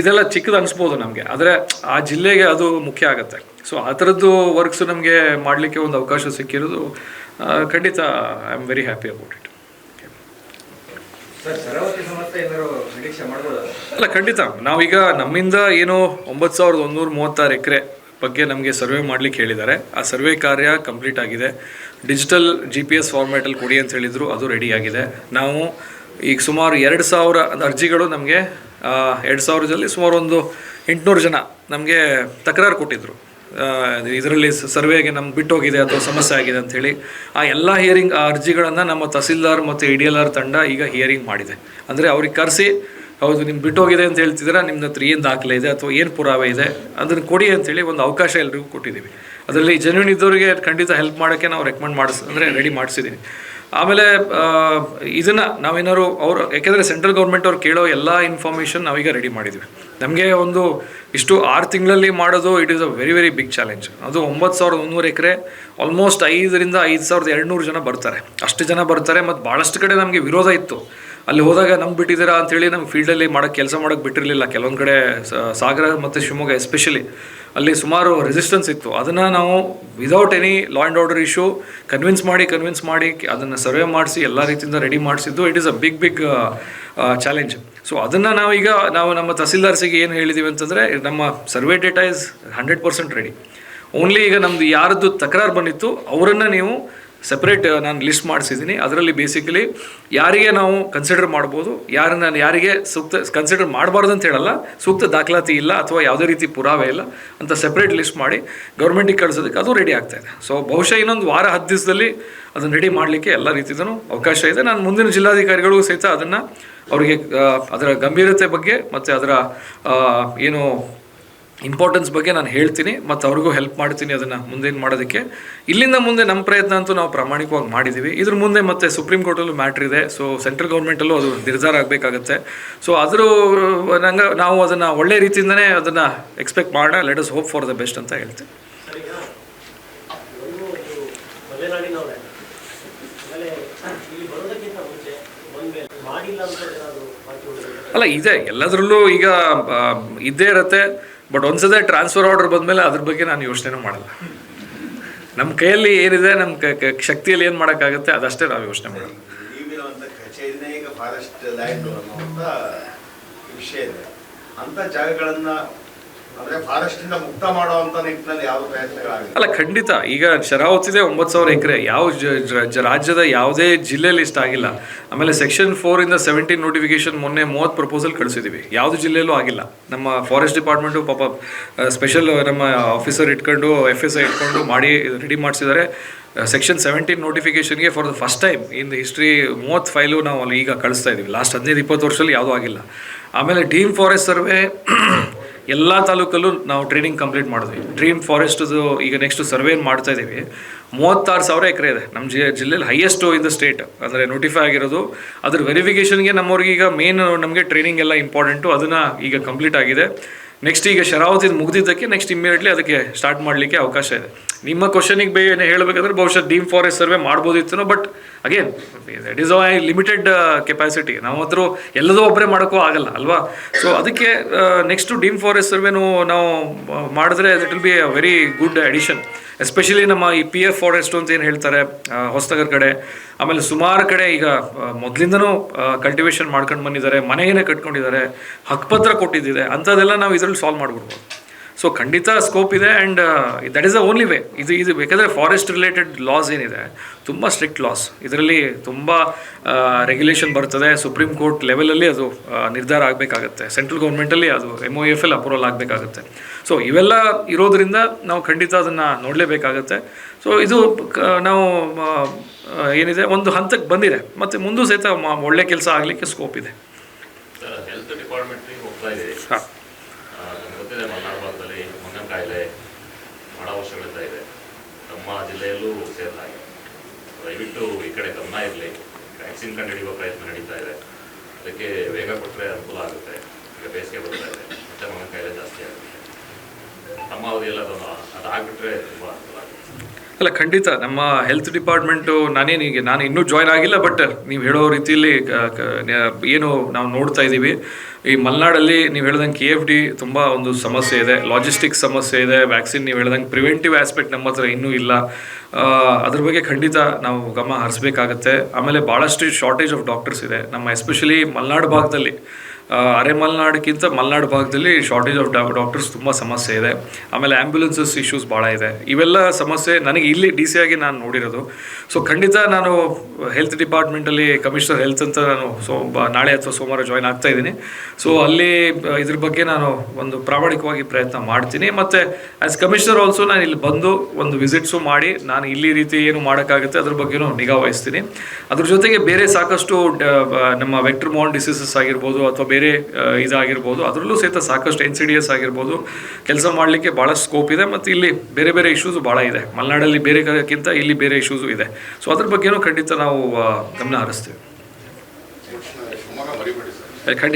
ಇದೆಲ್ಲ ಚಿಕ್ಕದು ಅನಿಸ್ಬೋದು ನಮಗೆ. ಆದರೆ ಆ ಜಿಲ್ಲೆಗೆ ಅದು ಮುಖ್ಯ ಆಗುತ್ತೆ. ಸೊ ಆ ಥರದ್ದು ವರ್ಕ್ಸ್ ನಮಗೆ ಮಾಡಲಿಕ್ಕೆ ಒಂದು ಅವಕಾಶ ಸಿಕ್ಕಿರೋದು ಖಂಡಿತ I am very happy about it ಅಲ್ಲ, ಖಂಡಿತ. ನಾವೀಗ ನಮ್ಮಿಂದ ಏನು ಒಂಬತ್ತು ಸಾವಿರದ ಒಂದೂರ ಮೂವತ್ತಾರು ಎಕರೆ ಬಗ್ಗೆ ನಮಗೆ ಸರ್ವೆ ಮಾಡಲಿಕ್ಕೆ ಹೇಳಿದ್ದಾರೆ. ಆ ಸರ್ವೆ ಕಾರ್ಯ ಕಂಪ್ಲೀಟ್ ಆಗಿದೆ. ಡಿಜಿಟಲ್ ಜಿ ಪಿ ಎಸ್ ಫಾರ್ಮ್ಯಾಟಲ್ಲಿ ಕೊಡಿ ಅಂತ ಹೇಳಿದರು. ಅದು ರೆಡಿ ಆಗಿದೆ. ನಾವು ಈಗ ಸುಮಾರು ಎರಡು ಸಾವಿರ ಅರ್ಜಿಗಳು ನಮಗೆ ಎರಡು ಸಾವಿರದಲ್ಲಿ ಸುಮಾರು ಒಂದು ಎಂಟುನೂರು ಜನ ನಮಗೆ ತಕರಾರು ಕೊಟ್ಟಿದ್ದರು ಇದರಲ್ಲಿ ಸರ್ವೆಗೆ ನಮ್ಗೆ ಬಿಟ್ಟೋಗಿದೆ ಅಥವಾ ಸಮಸ್ಯೆ ಆಗಿದೆ ಅಂತ ಹೇಳಿ, ಆ ಎಲ್ಲ ಹಿಯರಿಂಗ್ ಆ ಅರ್ಜಿಗಳನ್ನು ನಮ್ಮ ತಹಸೀಲ್ದಾರ್ ಮತ್ತು ಇ ಡಿ ಎಲ್ ಆರ್ ತಂಡ ಈಗ ಹಿಯರಿಂಗ್ ಮಾಡಿದೆ. ಅಂದರೆ ಅವ್ರಿಗೆ ಕರೆಸಿ, ಹೌದು ನಿಮ್ಗೆ ಬಿಟ್ಟೋಗಿದೆ ಅಂತ ಹೇಳ್ತಿದ್ರೆ ನಿಮ್ಮ ಹತ್ರ ಏನು ದಾಖಲೆ ಇದೆ ಅಥವಾ ಏನು ಪುರಾವೆ ಇದೆ, ಅದನ್ನು ಕೊಡಿ ಅಂತೇಳಿ ಒಂದು ಅವಕಾಶ ಎಲ್ರಿಗೂ ಕೊಟ್ಟಿದ್ದೀವಿ. ಅದರಲ್ಲಿ ಜೆನ್ಯೂನ್ ಇದ್ದವರಿಗೆ ಖಂಡಿತ ಹೆಲ್ಪ್ ಮಾಡೋಕ್ಕೆ ನಾವು ರೆಕಮೆಂಡ್ ಮಾಡಿಸ್ ಅಂದರೆ ರೆಡಿ ಮಾಡಿಸಿದ್ದೀನಿ ಆಮೇಲೆ ಇದನ್ನ ನಾವೇನಾದ್ರು ಅವರು, ಯಾಕೆಂದರೆ ಸೆಂಟ್ರಲ್ ಗೌರ್ಮೆಂಟ್ ಅವ್ರು ಕೇಳೋ ಎಲ್ಲ ಇನ್ಫಾರ್ಮೇಷನ್ ನಾವೀಗ ರೆಡಿ ಮಾಡಿದ್ವಿ. ನಮಗೆ ಒಂದು ಇಷ್ಟು ಆರು ತಿಂಗಳಲ್ಲಿ ಮಾಡೋದು it is a very very big challenge ಅದು ಒಂಬತ್ತು ಸಾವಿರದ ಮುನ್ನೂರು ಎಕರೆ ಆಲ್ಮೋಸ್ಟ್ ಐದರಿಂದ ಐದು ಸಾವಿರದ ಎರಡುನೂರು ಜನ ಬರ್ತಾರೆ. ಅಷ್ಟು ಜನ ಬರ್ತಾರೆ ಮತ್ತು ಭಾಳಷ್ಟು ಕಡೆ ನಮಗೆ ವಿರೋಧ ಇತ್ತು. ಅಲ್ಲಿ ಹೋದಾಗ ನಮ್ಗೆ ಬಿಟ್ಟಿದ್ದೀರಾ ಅಂತೇಳಿ ನಮ್ಮ ಫೀಲ್ಡಲ್ಲಿ ಮಾಡೋಕ್ಕೆ ಕೆಲಸ ಮಾಡೋಕ್ಕೆ ಬಿಟ್ಟಿರಲಿಲ್ಲ. ಕೆಲವೊಂದು ಕಡೆ ಸಾಗರ ಮತ್ತು ಶಿವಮೊಗ್ಗ ಎಸ್ಪೆಷಲಿ ಅಲ್ಲಿ ಸುಮಾರು ರೆಸಿಸ್ಟೆನ್ಸ್ ಇತ್ತು. ಅದನ್ನು ನಾವು without any law and order issue convince ಮಾಡಿ ಕನ್ವಿನ್ಸ್ ಮಾಡಿ ಅದನ್ನು ಸರ್ವೆ ಮಾಡಿಸಿ, ಎಲ್ಲ ರೀತಿಯಿಂದ ರೆಡಿ ಮಾಡಿಸಿದ್ದು. It is a big big challenge so ಅದನ್ನು ನಾವೀಗ ನಾವು ನಮ್ಮ ತಹಸೀಲ್ದಾರ್ಸಿಗೆ ಏನು ಹೇಳಿದ್ದೀವಿ ಅಂತಂದರೆ, ನಮ್ಮ survey data is hundred percent ready only ಈಗ ನಮ್ಮದು ಯಾರದ್ದು ತಕರಾರು ಬಂದಿತ್ತು, ಅವರನ್ನು ನೀವು ಸೆಪ್ರೇಟ್ ನಾನು ಲಿಸ್ಟ್ ಮಾಡಿಸಿದ್ದೀನಿ ಅದರಲ್ಲಿ ಬೇಸಿಕಲಿ ಯಾರಿಗೆ ನಾವು ಕನ್ಸಿಡರ್ ಮಾಡ್ಬೋದು, ಯಾರನ್ನ ಯಾರಿಗೆ ಸೂಕ್ತ ಕನ್ಸಿಡರ್ ಮಾಡಬಾರ್ದು ಅಂತ ಹೇಳಲ್ಲ, ಸೂಕ್ತ ದಾಖಲಾತಿ ಇಲ್ಲ ಅಥವಾ ಯಾವುದೇ ರೀತಿ ಪುರಾವೆ ಇಲ್ಲ ಅಂತ ಸಪ್ರೇಟ್ ಲಿಸ್ಟ್ ಮಾಡಿ ಗೌರ್ಮೆಂಟಿಗೆ ಕಳಿಸೋದಕ್ಕೆ ಅದು ರೆಡಿ ಆಗ್ತಾ ಇದೆ. ಸೊ ಬಹುಶಃ ಇನ್ನೊಂದು ವಾರ ಹತ್ತು ದಿವಸದಲ್ಲಿ ಅದನ್ನು ರೆಡಿ ಮಾಡಲಿಕ್ಕೆ ಎಲ್ಲ ರೀತಿಯೂ ಅವಕಾಶ ಇದೆ. ನಾನು ಮುಂದಿನ ಜಿಲ್ಲಾಧಿಕಾರಿಗಳು ಸಹಿತ ಅದನ್ನು ಅವರಿಗೆ ಅದರ ಗಂಭೀರತೆ ಬಗ್ಗೆ ಮತ್ತು ಅದರ ಏನು ಇಂಪಾರ್ಟೆನ್ಸ್ ಬಗ್ಗೆ ನಾನು ಹೇಳ್ತೀನಿ ಮತ್ತು ಅವ್ರಿಗೂ ಹೆಲ್ಪ್ ಮಾಡ್ತೀನಿ ಅದನ್ನು ಮುಂದೇನು ಮಾಡೋದಕ್ಕೆ. ಇಲ್ಲಿಂದ ಮುಂದೆ ನಮ್ಮ ಪ್ರಯತ್ನ ಅಂತೂ ನಾವು ಪ್ರಾಮಾಣಿಕವಾಗಿ ಮಾಡಿದ್ದೀವಿ ಇದ್ರ ಮುಂದೆ ಮತ್ತೆ ಸುಪ್ರೀಂ ಕೋರ್ಟಲ್ಲೂ ಮ್ಯಾಟ್ರ್ ಇದೆ. ಸೊ ಸೆಂಟ್ರಲ್ ಗೌರ್ಮೆಂಟಲ್ಲೂ ಅದು ನಿರ್ಧಾರ ಆಗಬೇಕಾಗತ್ತೆ. ಸೊ ಅದ್ರ ನಂಗೆ ನಾವು ಅದನ್ನು ಒಳ್ಳೆ ರೀತಿಯಿಂದನೇ ಅದನ್ನು ಎಕ್ಸ್ಪೆಕ್ಟ್ ಮಾಡೋಣ let us hope for the best ಅಂತ ಹೇಳ್ತೀನಿ. ಅಲ್ಲ, ಇದೆ. ಎಲ್ಲದರಲ್ಲೂ ಈಗ ಇದ್ದೇ ಇರುತ್ತೆ. ಬಟ್ ಒಂದ್ಸದ ಟ್ರಾನ್ಸ್ಫರ್ ಆರ್ಡರ್ ಬಂದಮೇಲೆ ಅದ್ರ ಬಗ್ಗೆ ನಾನು ಯೋಚನೆ ಮಾಡಲ್ಲ. ನಮ್ಮ ಕೈಯಲ್ಲಿ ಏನಿದೆ ನಮ್ಮ ಶಕ್ತಿಯಲ್ಲಿ ಏನು ಮಾಡೋಕ್ಕಾಗುತ್ತೆ, ಅದಷ್ಟೇ ನಾವು ಯೋಚನೆ ಮಾಡಲ್ಲ. ಫಾರೆಸ್ಟ್ ಲ್ಯಾಂಡ್ ವಿಷಯ ಇದೆ. ಅಂತ ಜಾಗಗಳನ್ನ ಅಲ್ಲ, ಖಂಡಿತ. ಈಗ ಶರಾವತಿದೆ ಒಂಬತ್ತು ಸಾವಿರ ಎಕರೆ. ಯಾವ ರಾಜ್ಯದ ಯಾವುದೇ ಜಿಲ್ಲೆಯಲ್ಲಿ ಇಷ್ಟ ಆಗಿಲ್ಲ. ಆಮೇಲೆ ಸೆಕ್ಷನ್ ಫೋರಿಂದ ಸೆವೆಂಟೀನ್ ನೋಟಿಫಿಕೇಶನ್ ಮೊನ್ನೆ ಮೂವತ್ತು ಪ್ರಪೋಸಲ್ ಕಳಿಸಿದ್ದೀವಿ ಯಾವುದು ಜಿಲ್ಲೆಯಲ್ಲೂ ಆಗಿಲ್ಲ. ನಮ್ಮ ಫಾರೆಸ್ಟ್ ಡಿಪಾರ್ಟ್ಮೆಂಟು ಪಾಪ ಸ್ಪೆಷಲ್ ನಮ್ಮ ಆಫೀಸರ್ ಇಟ್ಕೊಂಡು ಎಫ್ ಎಸ್ ಇಟ್ಕೊಂಡು ಮಾಡಿ, ರೆಡಿ ಮಾಡಿಸಿದ್ದಾರೆ. Section seventeen ನೋಟಿಫಿಕೇಷನ್ಗೆ for the first time in the history ಮೂವತ್ತು ಫೈಲು ನಾವು ಅಲ್ಲಿ ಈಗ ಕಳಿಸ್ತಾ ಇದ್ದೀವಿ ಲಾಸ್ಟ್ ಹದಿನೈದು, ಇಪ್ಪತ್ತು ವರ್ಷದಲ್ಲಿ ಯಾವುದೂ ಆಗಿಲ್ಲ. ಆಮೇಲೆ ಡೀಮ್ ಫಾರೆಸ್ಟ್ ಸರ್ವೆ ಎಲ್ಲ ತಾಲೂಕಲ್ಲೂ ನಾವು ಟ್ರೈನಿಂಗ್ ಕಂಪ್ಲೀಟ್ ಮಾಡಿದ್ವಿ. ಡ್ರೀಮ್ ಫಾರೆಸ್ಟ್ದು ಈಗ ನೆಕ್ಸ್ಟ್ ಸರ್ವೆ ಮಾಡ್ತಾ ಇದ್ದೀವಿ ಮೂವತ್ತಾರು ಸಾವಿರ ಎಕರೆ ಇದೆ. ನಮ್ಮ ಜಿ ಜಿಲ್ಲೆಯಲ್ಲಿ ಹೈಯೆಸ್ಟು ಇನ್ ದ ಸ್ಟೇಟ್ ಅಂದರೆ ನೋಟಿಫೈ ಆಗಿರೋದು. ಅದ್ರ ವೆರಿಫಿಕೇಷನ್ಗೆ ನಮ್ಮವ್ರಿಗೆ ಈಗ ಮೇನ್ ನಮಗೆ ಟ್ರೈನಿಂಗ್ ಎಲ್ಲ ಇಂಪಾರ್ಟೆಂಟು ಅದನ್ನು ಈಗ ಕಂಪ್ಲೀಟ್ ಆಗಿದೆ. ನೆಕ್ಸ್ಟ್ ಈಗ ಶರಾವತಿ ಮುಗಿದಿದ್ದಕ್ಕೆ ನೆಕ್ಸ್ಟ್ ಇಮ್ಮಿಡಿಯೇಟ್ಲಿ ಅದಕ್ಕೆ ಸ್ಟಾರ್ಟ್ ಮಾಡಲಿಕ್ಕೆ ಅವಕಾಶ ಇದೆ. ನಿಮ್ಮ ಕ್ವಶನಿಗೆ ಬೇ ಹೇಳಬೇಕಂದ್ರೆ ಬಹುಶಃ ಡೀಮ್ ಫಾರೆಸ್ಟ್ ಸರ್ವೆ ಮಾಡ್ಬೋದಿತ್ತು but again that is I limited capacity ನಾವು ಹತ್ರ ಎಲ್ಲದೂ ಒಬ್ಬರೇ ಮಾಡೋಕ್ಕೂ ಆಗಲ್ಲ, ಅಲ್ವಾ? ಸೊ ಅದಕ್ಕೆ ನೆಕ್ಸ್ಟು ಡೀಮ್ ಫಾರೆಸ್ಟ್ ಸರ್ವೆನೂ ನಾವು ಮಾಡಿದ್ರೆ it will be a very good addition especially ನಮ್ಮ ಈ ಪಿ ಎಫ್ ಫಾರೆಸ್ಟ್ ಅಂತ ಏನು ಹೇಳ್ತಾರೆ ಹೊಸ್ತಗರ್ ಹೊಸನಗರ್ ಕಡೆ. ಆಮೇಲೆ ಸುಮಾರು ಕಡೆ ಈಗ ಮೊದಲಿಂದನೂ ಕಲ್ಟಿವೇಷನ್ ಮಾಡ್ಕೊಂಡು ಬಂದಿದ್ದಾರೆ, ಮನೆಯೇ ಕಟ್ಕೊಂಡಿದ್ದಾರೆ ಹಕ್ಕುಪತ್ರ ಕೊಟ್ಟಿದ್ದಿದೆ, ಅಂಥದ್ದೆಲ್ಲ ನಾವು ಇದರಲ್ಲಿ ಸಾಲ್ವ್ ಮಾಡ್ಬಿಡ್ಬೋದು. ಸೊ ಖಂಡಿತ ಸ್ಕೋಪ್ ಇದೆ and that is the only way ಇದು ಇದು ಬೇಕಾದರೆ ಫಾರೆಸ್ಟ್ ರಿಲೇಟೆಡ್ ಲಾಸ್ ಏನಿದೆ ತುಂಬ ಸ್ಟ್ರಿಕ್ಟ್ ಲಾಸ್ ಇದರಲ್ಲಿ ತುಂಬ ರೆಗ್ಯುಲೇಷನ್ ಬರ್ತದೆ. ಸುಪ್ರೀಂ ಕೋರ್ಟ್ ಲೆವೆಲಲ್ಲಿ ಅದು ನಿರ್ಧಾರ ಆಗಬೇಕಾಗತ್ತೆ. ಸೆಂಟ್ರಲ್ ಗೌರ್ಮೆಂಟಲ್ಲಿ ಅದು M O F L approval ಆಗಬೇಕಾಗುತ್ತೆ. So ಇವೆಲ್ಲ ಇರೋದರಿಂದ ನಾವು ಖಂಡಿತ ಅದನ್ನು ನೋಡಲೇಬೇಕಾಗತ್ತೆ. ಸೊ ಇದು ನಾವು ಆ, ಏನಿದೆ ಒಂದು ಹಂತಕ್ಕೆ ಬಂದಿದೆ. ಮತ್ತು ಮುಂದೂ ಸಹಿತ ಒಳ್ಳೆ ಕೆಲಸ ಆಗಲಿಕ್ಕೆ ಸ್ಕೋಪ್ ಇದೆ. ಹಾಂ ಆ, ನಮ್ಗೆ ಗೊತ್ತಿದೆ ಮಲೆನಾಡು ಭಾಗದಲ್ಲಿ ಮಂಗನ ಕಾಯಿಲೆ ಬಹಳ ವರ್ಷಗಳಿಂದ ಇದೆ ನಮ್ಮ ಜಿಲ್ಲೆಯಲ್ಲೂ ಸೇರಲಾಗಿದೆ ದಯವಿಟ್ಟು ಈ ಕಡೆ ಗಮನ ಇರಲಿ. ವ್ಯಾಕ್ಸಿನ್ ಕಂಡುಹಿಡಿಯುವ ಪ್ರಯತ್ನ ನಡೀತಾ ಇದೆ. ಅದಕ್ಕೆ ವೇಗ ಕೊಟ್ಟರೆ ಅನುಕೂಲ ಆಗುತ್ತೆ. ಈಗ ಬೇಸಿಗೆ ಬರ್ತಾ ಇದೆ. ಮತ್ತೆ ಮನೆ ಕಾಯಿಲೆ ಜಾಸ್ತಿ ಆಗುತ್ತೆ. ನಮ್ಮ ಅವಧಿಯಲ್ಲಿ ಅದನ್ನು ಅದಾಗ್ಬಿಟ್ರೆ ತುಂಬ ಅನುಕೂಲ ಅಲ್ಲ, ಖಂಡಿತ. ನಮ್ಮ ಹೆಲ್ತ್ ಡಿಪಾರ್ಟ್ಮೆಂಟು ನಾನೇನೀಗ ನಾನು ಇನ್ನೂ ಜಾಯ್ನ್ ಆಗಿಲ್ಲ ಬಟ್ ನೀವು ಹೇಳೋ ರೀತಿಯಲ್ಲಿ ಏನು ನಾವು ನೋಡ್ತಾ ಇದ್ದೀವಿ. ಈ ಮಲೆನಾಡಲ್ಲಿ ನೀವು ಹೇಳ್ದಂಗೆ ಕೆ ಎಫ್ ಡಿ ತುಂಬ ಒಂದು ಸಮಸ್ಯೆ ಇದೆ. ಲಾಜಿಸ್ಟಿಕ್ಸ್ ಸಮಸ್ಯೆ ಇದೆ. ವ್ಯಾಕ್ಸಿನ್ ನೀವು ಹೇಳ್ದಂಗೆ ಪ್ರಿವೆಂಟಿವ್ ಆಸ್ಪೆಕ್ಟ್ ನಮ್ಮ ಹತ್ರ ಇನ್ನೂ ಇಲ್ಲ. ಅದ್ರ ಬಗ್ಗೆ ಖಂಡಿತ ನಾವು ಗಮನ ಹರಿಸ್ಬೇಕಾಗತ್ತೆ. ಆಮೇಲೆ ಭಾಳಷ್ಟು ಶಾರ್ಟೇಜ್ ಆಫ್ ಡಾಕ್ಟರ್ಸ್ ಇದೆ. ನಮ್ಮ ಎಸ್ಪೆಷಲಿ ಮಲೆನಾಡು ಭಾಗದಲ್ಲಿ. ಅರೆ ಮಲೆನಾಡಕ್ಕಿಂತ ಮಲೆನಾಡು ಭಾಗದಲ್ಲಿ ಶಾರ್ಟೇಜ್ ಆಫ್ ಡಾಕ್ಟರ್ಸ್ ತುಂಬ ಸಮಸ್ಯೆ ಇದೆ. ಆಮೇಲೆ ಆ್ಯಂಬುಲೆನ್ಸಸ್ ಇಶ್ಯೂಸ್ ಭಾಳ ಇದೆ. ಇವೆಲ್ಲ ಸಮಸ್ಯೆ ನನಗೆ ಇಲ್ಲಿ ಡಿ ಸಿ ಆಗಿ ನಾನು ನೋಡಿರೋದು. ಸೊ ಖಂಡಿತ ನಾನು ಹೆಲ್ತ್ ಡಿಪಾರ್ಟ್ಮೆಂಟಲ್ಲಿ ಕಮಿಷನರ್ ಹೆಲ್ತ್ ಅಂತ ನಾನು ಸೊ ನಾಳೆ ಅಥವಾ ಸೋಮವಾರ ಜಾಯ್ನ್ ಆಗ್ತಾ ಇದ್ದೀನಿ. ಸೊ ಅಲ್ಲಿ ಇದ್ರ ಬಗ್ಗೆ ನಾನು ಒಂದು ಪ್ರಾಮಾಣಿಕವಾಗಿ ಪ್ರಯತ್ನ ಮಾಡ್ತೀನಿ. ಮತ್ತು ಆ್ಯಸ್ ಕಮಿಷನರ್ ಆಲ್ಸೋ ನಾನು ಇಲ್ಲಿ ಬಂದು ಒಂದು ವಿಸಿಟ್ಸು ಮಾಡಿ, ನಾನು ಇಲ್ಲಿ ರೀತಿ ಏನು ಮಾಡೋಕ್ಕಾಗುತ್ತೆ ಅದ್ರ ಬಗ್ಗೆನೂ ನಿಗಾ ವಹಿಸ್ತೀನಿ. ಅದ್ರ ಜೊತೆಗೆ ಬೇರೆ ಸಾಕಷ್ಟು ನಮ್ಮ ವೆಕ್ಟರ್ ಮೋನ್ ಡಿಸೀಸಸ್ ಆಗಿರ್ಬೋದು ಅಥವಾ ಆ, ಇದಾಗಿರ್ಬೋದು. ಅದರಲ್ಲೂ ಸಹಿತ ಸಾಕಷ್ಟು ಎನ್ ಸಿ ಡಿ ಎಸ್ ಆಗಿರ್ಬೋದು. ಕೆಲಸ ಮಾಡಲಿಕ್ಕೆ ಭಾಳ ಸ್ಕೋಪ್ ಇದೆ ಮತ್ತು ಇಲ್ಲಿ ಬೇರೆ ಬೇರೆ ಇಶ್ಯೂಸು ಭಾಳ ಇದೆ. ಮಲೆನಾಡಲ್ಲಿ ಬೇರೆ ಕಡೆಗಿಂತ ಇಲ್ಲಿ ಬೇರೆ ಇಶ್ಯೂಸು ಇದೆ. ಸೊ ಅದ್ರ ಬಗ್ಗೆನೂ ಖಂಡಿತ ನಾವು ಗಮನ ಹರಿಸ್ತೀವಿ. ಖಂಡಿತ.